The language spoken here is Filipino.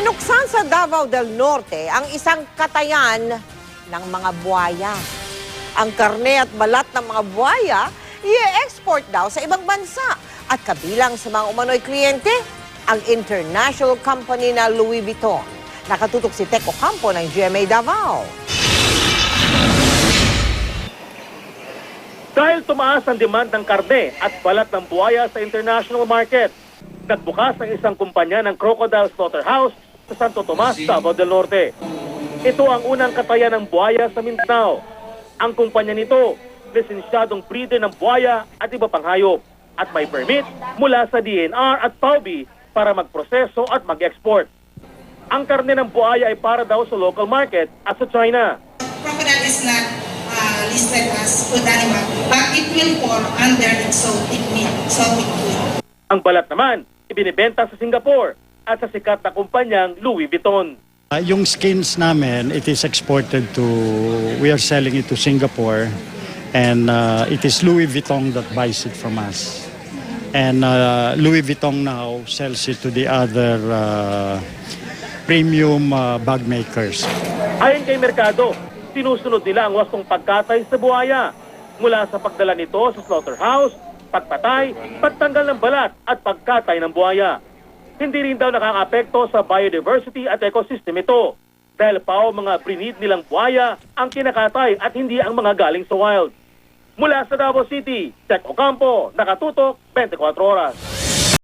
Binuksan sa Davao del Norte ang isang katayan ng mga buwaya. Ang karne at balat ng mga buwaya, i-export daw sa ibang bansa. At kabilang sa mga umano'y kliyente, ang international company na Louis Vuitton. Nakatutok si Teco Campo ng GMA Davao. Dahil tumaas ang demand ng karne at balat ng buhaya sa international market, nagbukas ang isang kumpanya ng Crocodile Slaughterhouse sa Santo Tomas, Davao del Norte. Ito ang unang katayan ng buhaya sa Mindanao. Ang kumpanya nito, lisensyadong breeder ng buhaya at iba pang hayop at may permit mula sa DNR at PAUBI para magproseso at mag-export. Ang karne ng buhaya ay para daw sa local market at sa China. crocodile is not uh, listed as food animal, but it will fall under exotic meat, exotic food. Ang balat naman, ibinibenta sa Singapore at sa sikat na kumpanyang Louis Vuitton. Uh, yung skins namin, it is exported to, we are selling it to Singapore and uh, it is Louis Vuitton that buys it from us. And uh, Louis Vuitton now sells it to the other uh, premium uh, bag makers. Ayon kay Mercado, sinusunod nila ang wastong pagkatay sa buhaya mula sa pagdala nito sa slaughterhouse, pagpatay, pagtanggal ng balat at pagkatay ng buhaya. Hindi rin daw nakakapekto sa biodiversity at ecosystem ito dahil pa mga breed nilang buhaya ang kinakatay at hindi ang mga galing sa wild. Mula sa Davao City, Tech Ocampo, nakatutok 24 oras.